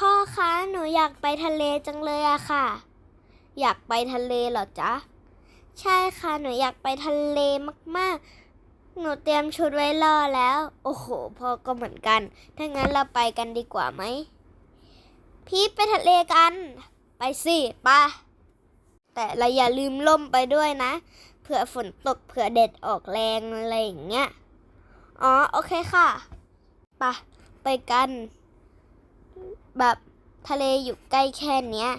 พ่อคะหนูอยากไปทะเลจังเลยอะค่ะ อยากไปทะเลเหรอจ๊ะ ใช่ค่ะหนูอยากไปทะเลมากๆ หนูเตรียมชุดไว้รอแล้ว โอ้โหพ่อก็เหมือนกัน ถ้างั้นเราไปกันดีกว่าไหม พี่ไปทะเลกัน ไปสิไปะแต่เราอย่าลืมล่มไปด้วยนะ เผื่อฝนตกเผื่อเด็ดออกแรงอะไรอย่างเงี้ย อ๋อโอเคค่ะไปะไปกัน แบบทะเลอยู่ใกล้แค่เนี้ย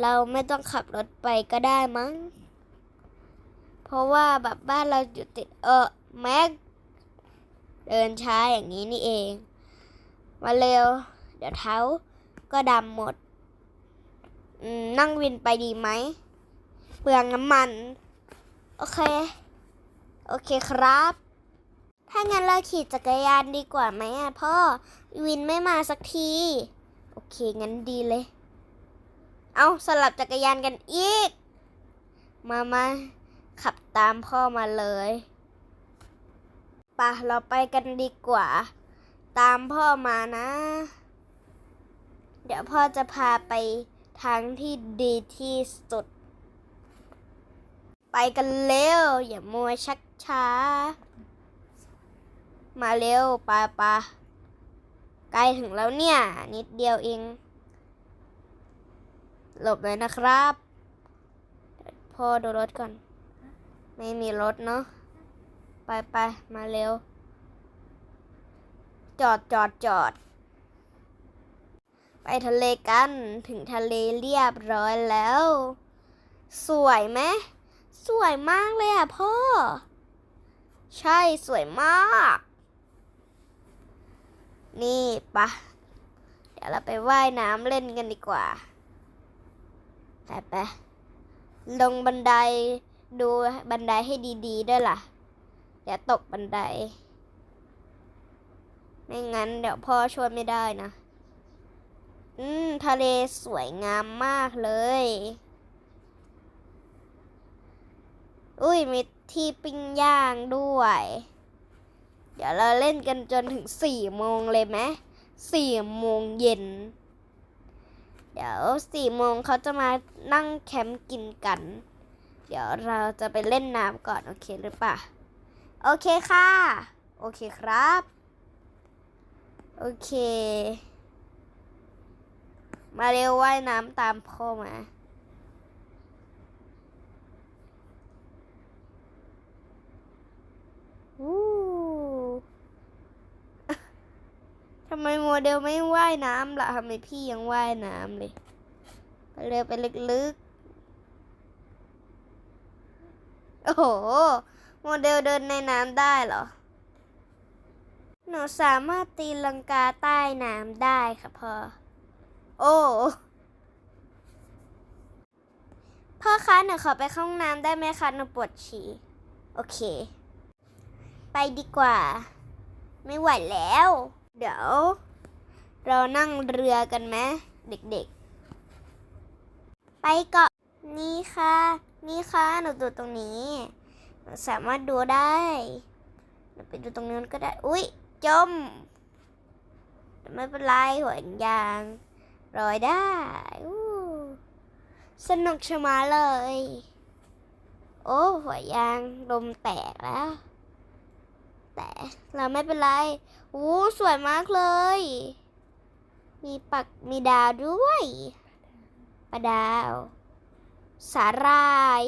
เราไม่ต้องขับรถไปก็ได้มั้ง เพราะว่าแบบบ้านเราอยู่ติดเออแม็กเดินช้าอย่างนี้นี่เอง มาเร็ว เดี๋ยวเท้าก็ดำหมดมนั่งวินไปดีไหมเปลืองน้ำมัน โอเค โอเคครับ ถ้างั้นเราขี่จักรยานดีกว่าไหมอะพ่อ วินไม่มาสักที อเค งั้นดีเลย เอาสลับจักรยานกันอีก มามาขับตามพ่อมาเลยปะเราไปกันดีกว่า ตามพ่อมานะ เดี๋ยวพ่อจะพาไปทางที่ดีที่สุด ไปกันเร็ว อย่ามัวชักช้า มาเร็วปาปา ใกล้ถึงแล้วเนี่ย นิดเดียวเอง หลบเลยนะครับพ่อดูรถก่อน ไม่มีรถเนาะ ไปไปมาเร็ว จอดจอดจอด ไปทะเลกัน ถึงทะเลเรียบร้อยแล้ว สวยไหม สวยมากเลยอะพ่อ ใช่สวยมาก นี่ปะเดี๋ยวเราไปว่ายน้ำเล่นกันดีกว่าไปไปลงบันไดดูบันไดให้ดีๆด้วยล่ะอย่าตกบันได ไม่งั้นเดี๋ยวพ่อช่วยไม่ได้นะ อืม ทะเลสวยงามมากเลย อุ้ยมีที่ปิ้งย่างด้วย เดี๋ยวเราเล่นกันจนถึงสี่โมงเลยไหมสี่โมงเย็น เดี๋ยวสี่โมงเขาจะมานั่งแคมป์กินกัน เดี๋ยวเราจะไปเล่นน้ำก่อน โอเคหรือปล่าโอเคค่ะ โอเคครับ โอเค มาเร็วว่ายน้ำตามพ่อมา วู้ ทำไมโมเดลไม่ว่ายน้ำล่ะทำไมพี่ยังว่ายน้ำเลยไปเร็วไปลึกๆ โอ้โห โมเดลเดินในน้ำได้เหรอ หนูสามารถตีลังกาใต้น้ำได้ค่ะพ่อ โอ้พ่อคะหนูขอไปเข้าห้องน้ำได้ไหมคะหนูปวดฉี่ โอเค ไปดีกว่า ไม่ไหวแล้ว เดี๋ยว เรานั่งเรือกันไหมเด็กๆ ไปเกาะนี่ค่ะ นี่ค่ะ หนูดูตรงนี้หนูสามารถดูได้หนูไปดูตรงนู้นก็ได้ อุ๊ย จม ไม่เป็นไรหัวยางรอยได้อู้สนุกชะมาเลย โอ้ หัวยางลมแตกแล้ว เราไม่เป็นไรอู้สวยมากเลย มีปักมีดาวด้วยปลาดาว สาหร่าย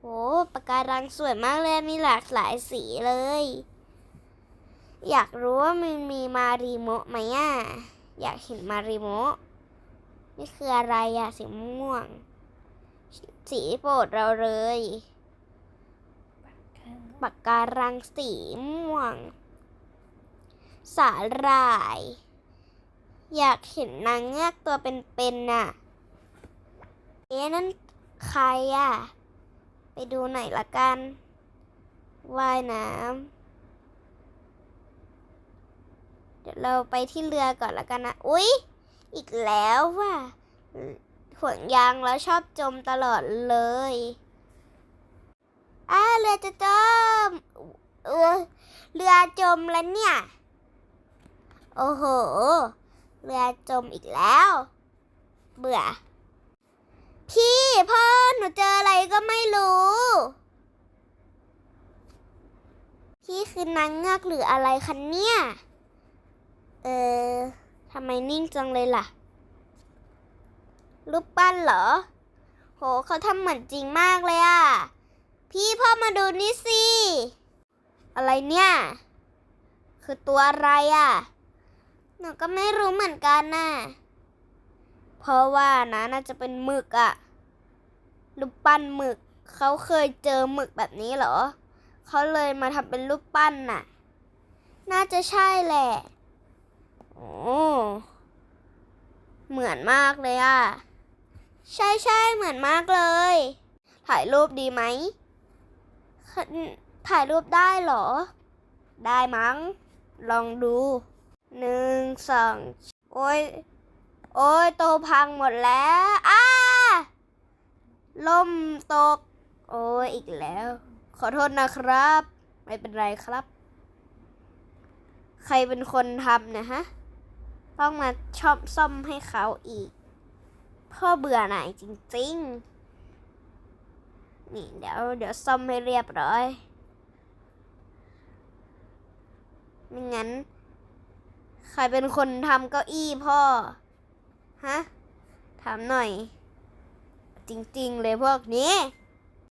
โอ้ปะการังสวยมากเลย มีหลากหลายสีเลย อยากรู้ว่ามันมีมารีโมะไหมอะ อยากเห็นมารีโมะนี่คืออะไรอะสีม่วง สีโปรดเราเลย ปากการังสีม่วง สาหร่าย อยากเห็นนางเงือกตัวเป็นๆน่ะ เอ๊นั่นใครอะ ไปดูหน่อยละกัน ว่ายน้ำ เดี๋ยวเราไปที่เรือก่อนละกันนะ อุ๊ย อีกแล้วว่ะห่วงยางแล้วชอบจมตลอดเลย อ้าเรือจะจมเออเรือจมแล้วเนี่ย โอ้โห เรือจมอีกแล้ว เบื่อ พี่พ่อหนูเจออะไรก็ไม่รู้ พี่คือนางเงือกหรืออะไรคะเนี่ย เออทำไมนิ่งจังเลยล่ะ รูปปั้นเหรอ โหเขาทำเหมือนจริงมากเลยอะพี่ พ่อมาดูนี่สิ อะไรเนี่ย คือตัวอะไรอะหนูก็ไม่รู้เหมือนกันน่ะ เพราะว่านะน่าจะเป็นหมึกอะรูปปั้นหมึก เขาเคยเจอหมึกแบบนี้เหรอ เขาเลยมาทำเป็นรูปปั้นน่ะ น่าจะใช่แหละ โอ้ เหมือนมากเลยอะใช่ใช่เหมือนมากเลย ถ่ายรูปดีไหม ถ่ายรูปได้เหรอ ได้มั้ง ลองดู หนึ่งสอง โอ้ย โอ้ยโตพังหมดแล้วอ้าล่มตก โอ้ยอีกแล้ว ขอโทษนะครับ ไม่เป็นไรครับ ใครเป็นคนทำนะฮะ ต้องมาชอบซ่อมให้เขาอีกพ่อเบื่อหน่ายจริง ๆ นี่เดี๋ยวเดี๋ยวซ่อมให้เรียบร้อยไม่งั้น ใครเป็นคนทำเก้าอี้พ่อ ฮะ ถามหน่อย จริง ๆ เลยพวกนี้